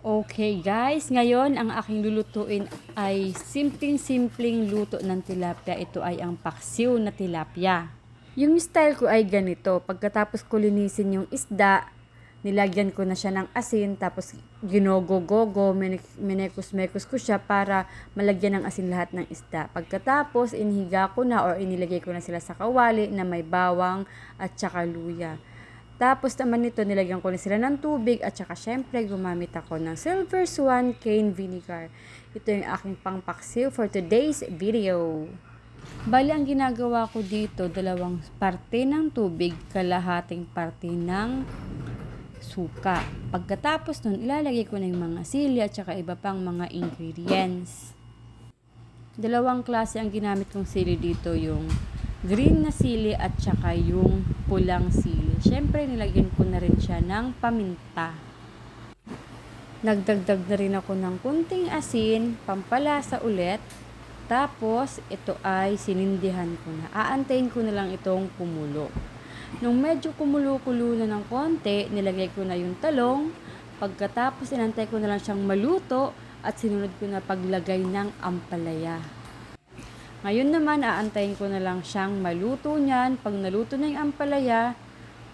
Okay guys, ngayon ang aking lulutuin ay simpleng-simpleng luto ng tilapia. Ito ay ang paksiw na tilapia. Yung style ko ay ganito. Pagkatapos ko linisin yung isda, nilagyan ko na siya ng asin, tapos ginogo-gogo, minekus-mekus ko siya para malagyan ng asin lahat ng isda. Pagkatapos, inihiga ko na or inilagay ko na sila sa kawali na may bawang at saka luya. Tapos naman nito, nilagyan ko na sila ng tubig at saka syempre gumamit ako ng Silver Swan Cane Vinegar. Ito yung aking pangpaksiw for today's video. Bali, ang ginagawa ko dito, dalawang parte ng tubig, kalahating parte ng suka. Pagkatapos nun, ilalagay ko na yung mga sili at saka iba pang mga ingredients. Dalawang klase ang ginamit kong sili dito, yung green na sili at saka yung pulang sili. Siyempre, nilagyan ko na rin siya ng paminta. Nagdagdag na rin ako ng kunting asin, pampalasa ulit. Tapos, ito ay sinindihan ko na. Aantayin ko na lang itong kumulo. Nung medyo kumulo-kulo na ng konti, nilagay ko na yung talong. Pagkatapos, inantay ko na lang siyang maluto at sinunod ko na paglagay ng ampalaya. Ngayon naman, aantayin ko na lang siyang maluto niyan. Pag naluto na yung ampalaya,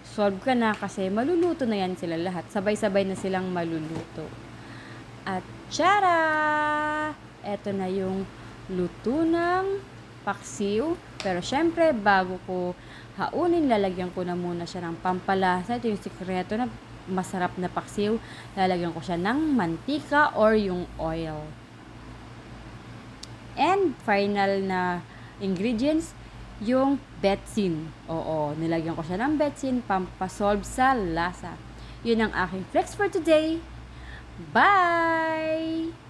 solve ka na kasi maluluto na yan sila lahat. Sabay-sabay na silang maluluto. At tara! Ito na yung luto ng paksiw. Pero syempre, bago ko haunin, lalagyan ko na muna siya ng pampalasa. Ito yung sikreto na masarap na paksiw. Lalagyan ko siya ng mantika or yung oil. And final na ingredients, yung betsin. Oo, nilagyan ko siya ng betsin, pampasolve sa lasa. Yun ang aking flex for today. Bye!